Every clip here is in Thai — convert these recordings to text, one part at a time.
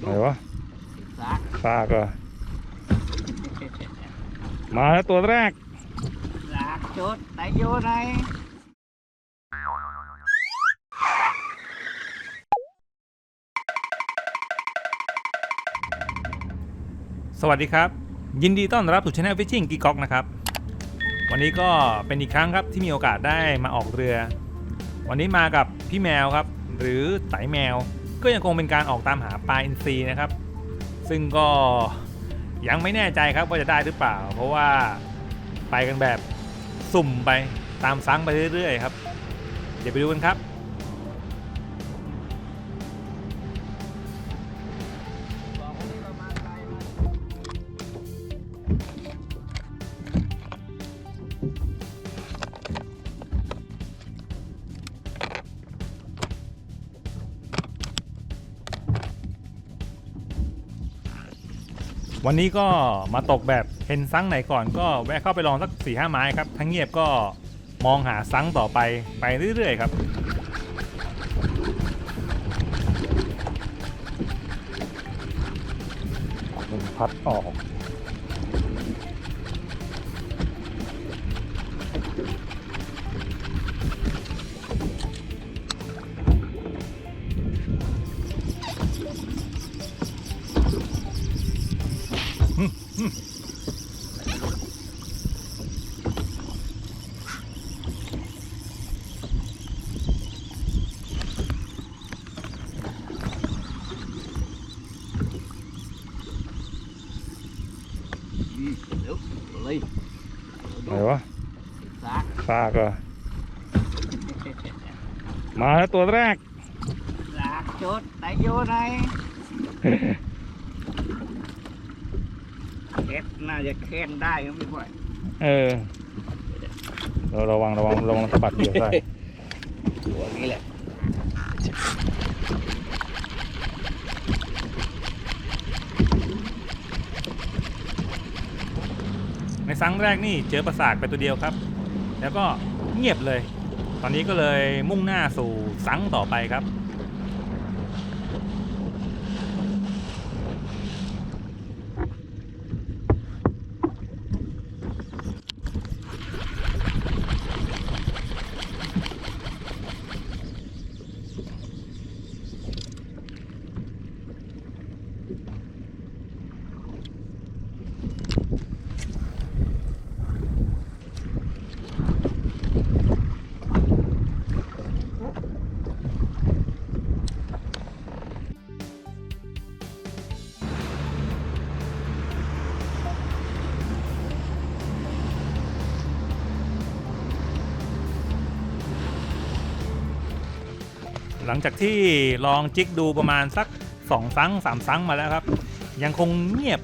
ไหนวะซักซากเหรอมาแล้วตัวแรกซักจุดไหนอยู่ไหนสวัสดีครับ ยินดีต้อนรับสู่ช anel Fishing กีก๊อกนะครับ วันนี้ก็เป็นอีกครั้งครับที่มีโอกาสได้มาออกเรือ วันนี้มากับพี่แมวครับ หรือไตแมว ก็ยังคงเป็นการออกตามหาปลาอินทรีนะครับ ซึ่งก็ยังไม่แน่ใจครับว่าจะได้หรือเปล่า เพราะว่าไปกันแบบสุ่มไปตามซังไปเรื่อยๆครับ เดี๋ยวไปดูกันครับ วันนี้ก็มาตกแบบเห็นซังไหนก่อนก็แวะเข้าไปลองสัก4ี่ห้าไม้ครับทั้งเงียบก็มองหาซังต่อไปไปเรื่อยๆครับพัดออก ซักซากเหรอมาแล้วตัวแรกซักจุดไหนอยู่ไหนเค็ดน่าจะเค้นได้ครับพี่บอยเออเราระวังระวังระวังสะบัดเหยื่อใส่ตัวนี้แหละในซังแรกนี่เจอประสาทไปตัวเดียวครับ แล้วก็เงียบเลย ตอนนี้ก็เลยมุ่งหน้าสู่สังต่อไปครับ หลังจากที่ลองจิกดูประมาณสักสองซังสามซังมาแล้วครับ ยังคงเงียบ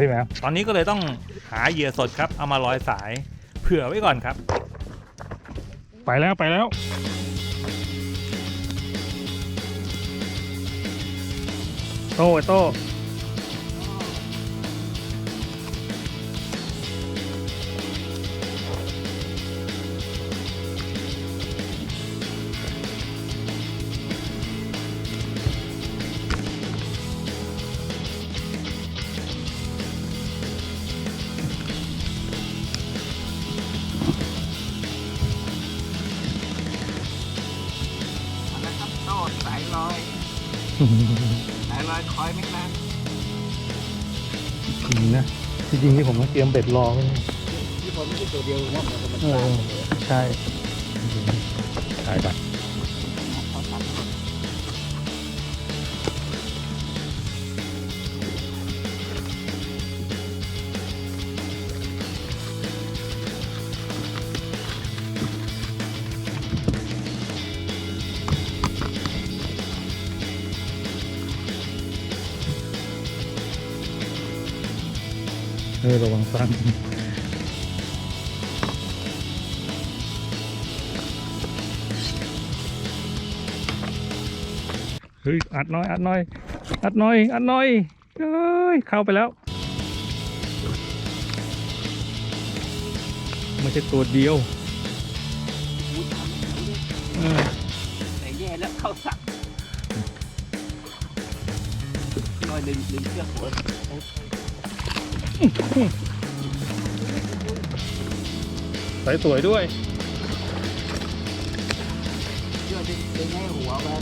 พี่แมวตอนนี้ก็เลยต้องหาเหยื่อสดครับ เอามาลอยสายเผื่อไว้ก่อนครับ ไปแล้วไปแล้ว โต้โต้ สายลอยคอยไม่นานจริงนะจริงๆที่ผมต้องเตรียมเบ็ดรอไว้ที่ผมไม่ใช่ตัวเดียวนะมันมันเออใช่ใช่ครับ เออระวังสั้นเฮ้ยอัดน้อย อัดน้อย อัดน้อย อัดน้อยเอ้ยเข้าไปแล้วไม่ใช่ตัวเดียวเออแต่แย่แล้วเข้าสักน่อยดึงดึงเชือกหัว สายสวยด้วย เชื่อกดึงดึงให้หัวมัน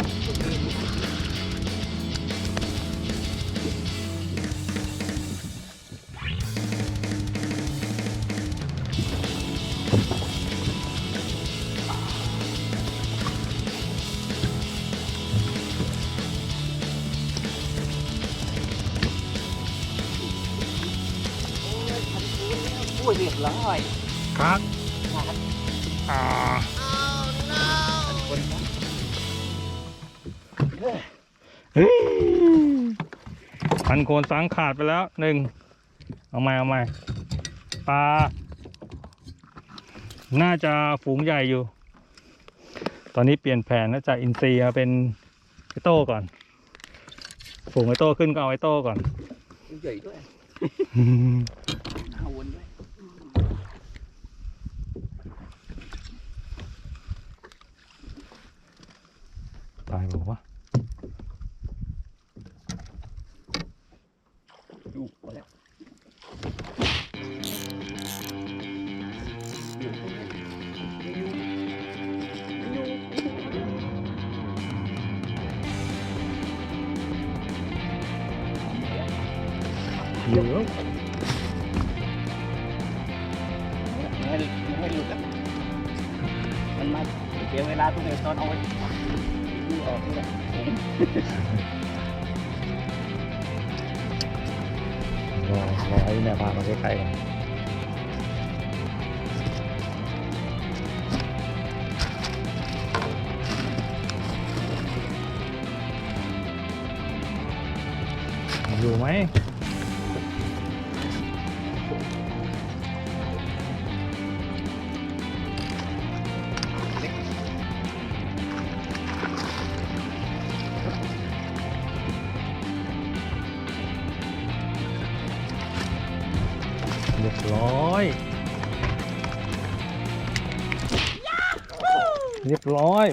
เรียบร้อยครับขาดอ่าคนนะเฮ้ยพันโคนสังขาดไปแล้วหนึ่งเอาใหม่เอาใหม่ปลา น่าจะฝูงใหญ่อยู่ ตอนนี้เปลี่ยนแผนแล้วจากอินซีมาเป็นไอโต้ก่อน ฝูงไอโต้ขึ้นก็เอาไอโต้ก่อนใหญ่ด้วยเอาวนด้วย ตายบอกว่าอยู่หมดแล้วอยู่เยอะไม่ให้ไม่ให้หลุดอะมันมาเสียเวลาตรงไหนตอนเอาไว้ดู ออกนี่แหละผมรอรอไอ้แม่พามาใกล้ๆกันอยู่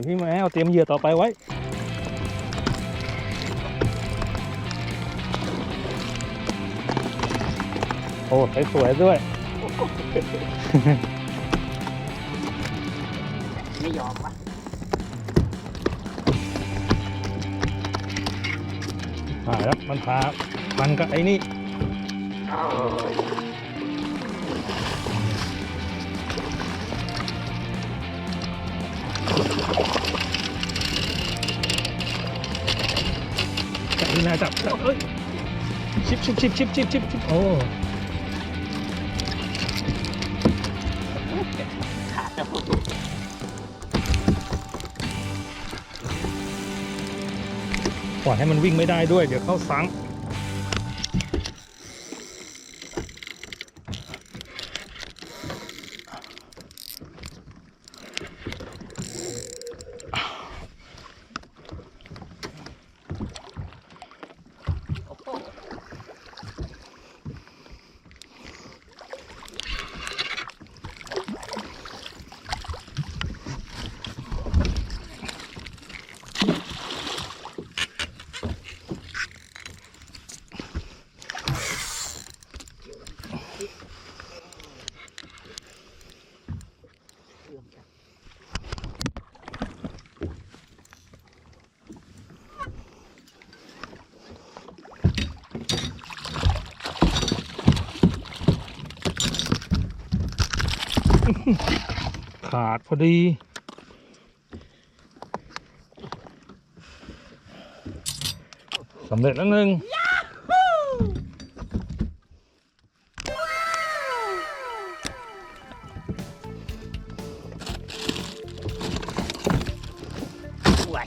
พี่แมวเตรียมเหยื่อต่อไปไว้โอ้สวยๆด้วย ไม่ยอมวะหายแล้วมันพามันก็ไอ้นี่ นี่นะจับจับเอ้ยชิบชิบชิบชิบชิบชิบชิบโอ้ขาดแล้วปล่อยให้มันวิ่งไม่ได้ด้วย เดี๋ยวเข้าสัง ขาดพอดีสำเร็จแล้วหนึ่งสวย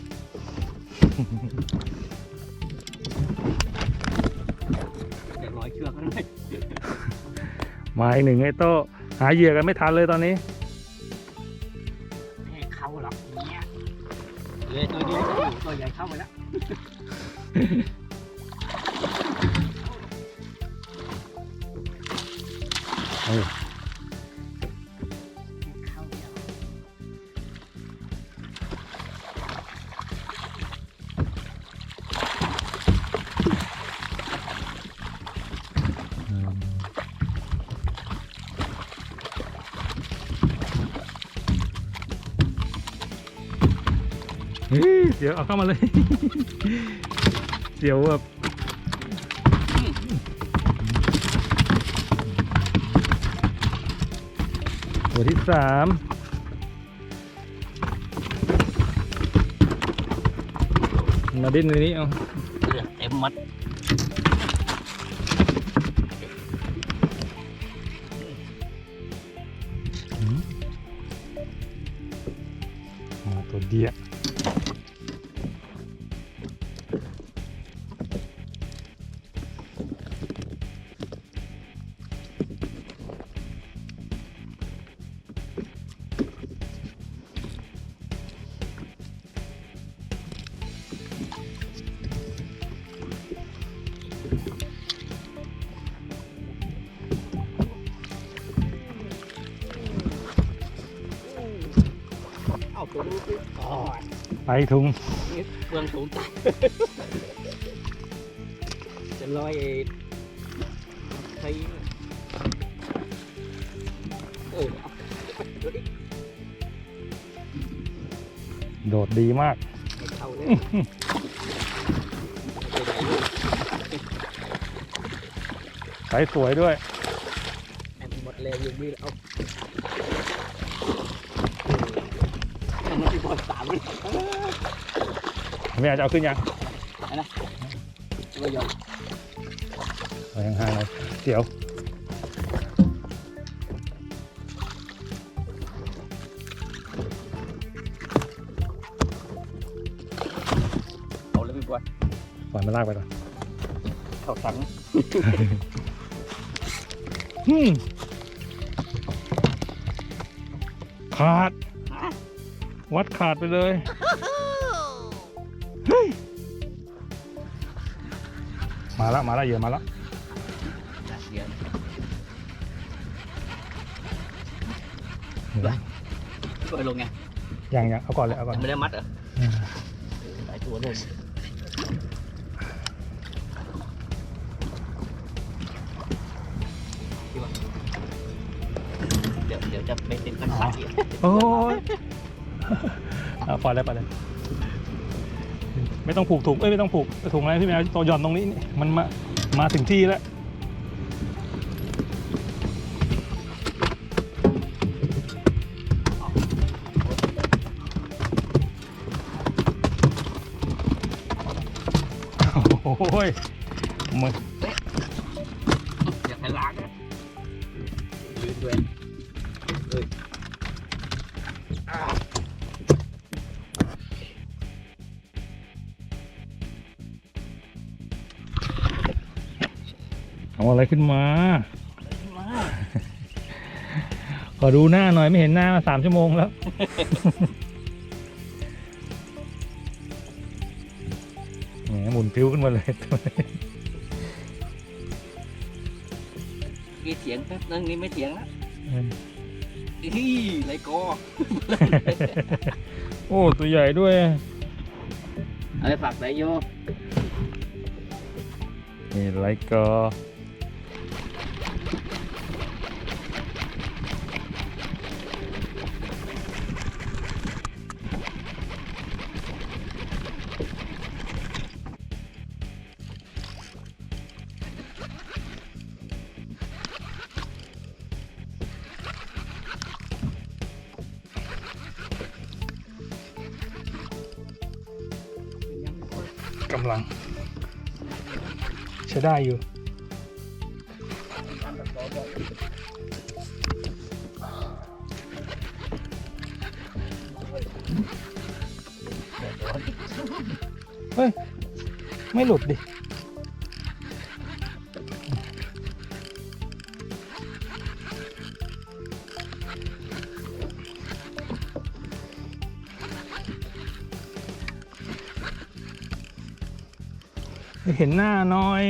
เดี๋ยวร้อยเชือกแล้วหน่อยมาอีกหนึ่งไอ้โต้หาเหยื่อกันไม่ทันเลยตอนนี้ เดี๋ยวเอาเข้ามาเลย เดี๋ยวแบบ ตัวที่สามมาดิ้นในนี้เอาเลือดเต็มมัดมาตัวเดียว ไปถุงนี่เปลืองสูงตายจะลอยไอ้ใครเออเอาดูดิโดดดีมากไม่เข้าเลยไปไหนลูกใสสวยด้วยแอนหมดแรงอย่างนี้แล้วเอาามเลยไม่อาจจะเอาขึ้นยังตัวยอมเอาห่างๆเลยเดี๋ยวเอาเลยพี่บอลปล่อยมันลากไปก่อนเข้าสังอืมขาด วัดขาดไปเลย เฮ้ย มาแล้วมาแล้วเหยอะมาแล้วเดี๋ยวเดี๋ยวพี่บอลลงไงยังยังเอาก่อนเลยเอาก่อน ยังไม่ได้มัดเหรออืมหลายตัวเลยพี่บอลเดี๋ยวเดี๋ยวจะไปติดกันสายโอ้ยเอาป ล่อยเลยปล่อยเลยไม่ต้องผูกถุงเอ้ยไม่ต้องผูกถุงอะไรพี่แมวตัวหย่อนตรงนี้นี่มันมามาถึงที่แล้วโอ้ยมึงอย่าไปล้างนะลืมด้วย อาอะไรขึ้นมามา ขอดูหน้าหน่อยไม่เห็นหน้ามาสามชั่วโมงแล้วแหมหมุนพิ้วขึ้นมาเลยกี่เถียงแป๊บนึงนี่ไม่เถียงแล้วอีไรกอโอ้ ตัวใหญ่ด้วย อะไรฝากไหนโยนี่ไรก็ กำลัง ใช้ได้อยู่เฮ้ย ไม่หลุดดิ เห็นหน้าหน่อย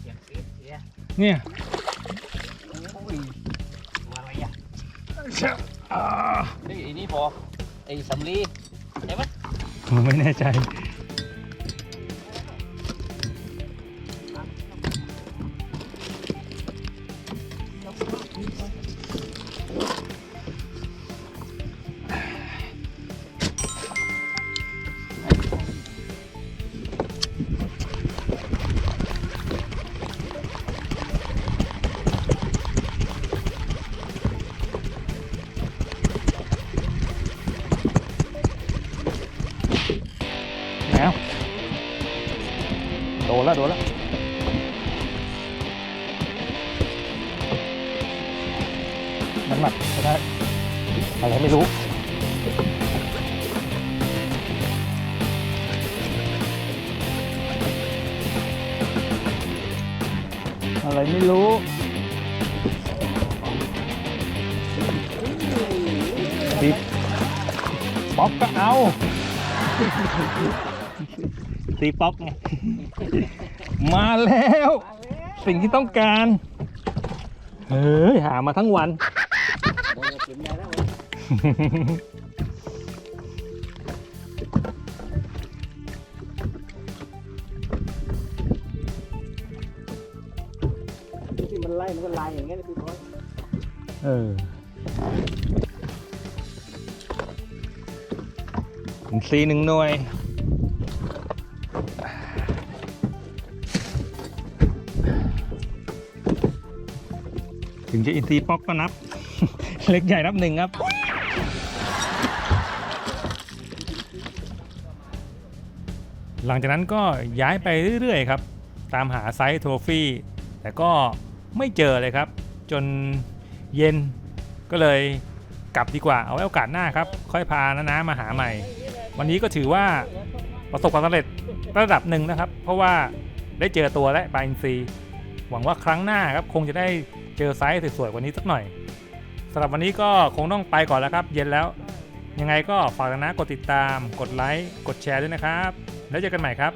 เถียงเสียเสียเนี่ยโอ้ยตัวอะไรอะอ่านี่ไอ้นี่พอไอ้สำลีใช่ไหมไม่แน่ใจ โดนแล้วน้ำหนักไม่ได้อะไรไม่รู้อะไรไม่รู้ดิป๊อกก็เอา ตีป๊อกไง มาแล้ว สิ่งที่ต้องการ เฮ้ย หามาทั้งวัน ที่มันไล่มันก็ไล่อย่างเงี้ยพี่บอยเอออินซีหนึ่งหน่วย ถึงจะอินซีป๊อกก็นับ เล็กใหญ่นับหนึ่งครับ หลังจากนั้นก็ย้ายไปเรื่อยๆครับ ตามหาไซส์โทรฟี่ แต่ก็ไม่เจอเลยครับ จนเย็นก็เลยกลับดีกว่าเอาไว้โอกาสหน้าครับ ค่อยพาน้าๆมาหาใหม่ วันนี้ก็ถือว่าประสบความสำเร็จระดับหนึ่งนะครับ เพราะว่าได้เจอตัวและปลาอินทรี หวังว่าครั้งหน้าครับคงจะได้เจอไซส์สวยๆกว่านี้สักหน่อยสำหรับวันนี้ก็คงต้องไปก่อนแล้วครับ เย็นแล้ว ยังไงก็ฝากนะกดติดตาม กดไลค์ กดแชร์ด้วยนะครับ แล้วเจอกันใหม่ครับ